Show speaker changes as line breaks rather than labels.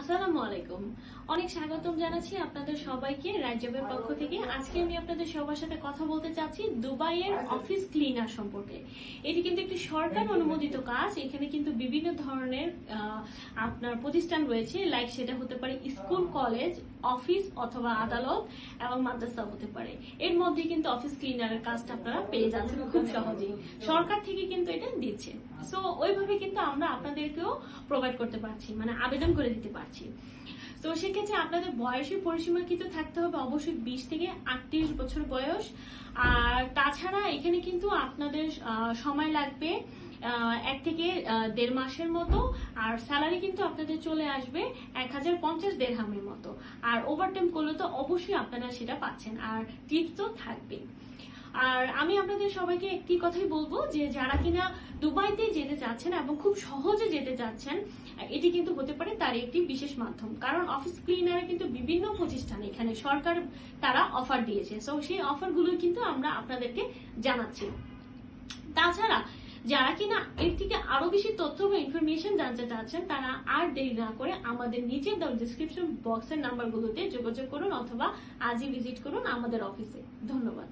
আসসালামু আলাইকুম। অনেক স্বাগতম জানাচ্ছি আপনাদের সবাইকে রাজ্যবের পক্ষ থেকে। আজকে আমি আপনাদের সবার সাথে কথা বলতে চাচ্ছি দুবাইয়ের অফিস ক্লিনার সম্পর্কে। এটি কিন্তু একটি সরকার অনুমোদিত কাজ। এখানে কিন্তু বিভিন্ন ধরনের আপনার প্রতিষ্ঠান রয়েছে। লাইক সেটা হতে পারে স্কুল কলেজ অফিস অথবা আদালত এবং মাদ্রাসা হতে পারে। এর মধ্যে কিন্তু অফিস ক্লিনারের কাজটা আপনারা পেয়ে যাচ্ছেন খুব সহজেই। সরকার থেকে কিন্তু এটা সো ওইভাবে কিন্তু আমরা আপনাদেরকেও প্রোভাইড করতে পারছি মানে আবেদন করে দিতে পারছি। তো সেক্ষেত্রে আপনাদের বয়সের পরিসীমা কিন্তু থাকতে হবে অবশ্যই বিশ থেকে আটত্রিশ বছর বয়স। আর তাছাড়া এখানে কিন্তু আপনাদের সময় লাগবে এক থেকে দেড় মাসের মতো, আর স্যালারি কিন্তু আপনাদের চলে আসবে এক হাজার পঞ্চাশ দেড়হামের মতো। আর ওভারটাইম করলে তো অবশ্যই আপনারা সেটা পাচ্ছেন, আর টিপস তো থাকবে আর আমি আপনাদের সবাইকে একটি কথাই বলব যে, যারা কিনা দুবাইতে যেতে চাচ্ছেন এবং খুব সহজে যেতে চাচ্ছেন, এটি কিন্তু হতে পারে তার একটি বিশেষ মাধ্যম। কারণ অফিস ক্লিনারে কিন্তু বিভিন্ন প্রতিষ্ঠান এখানে সরকার তারা অফার দিয়েছে। সো সেই অফারগুলো কিন্তু আমরা আপনাদেরকে জানাচ্ছি। তাছাড়া যারা কিনা এর থেকে আরও বেশি তথ্য বা ইনফরমেশন জানতে চাচ্ছেন, তারা আর দেরি না করে আমাদের নিচের ডিসক্রিপশন বক্সের নাম্বারগুলোতে যোগাযোগ করুন অথবা আজই ভিজিট করুন আমাদের অফিসে ধন্যবাদ।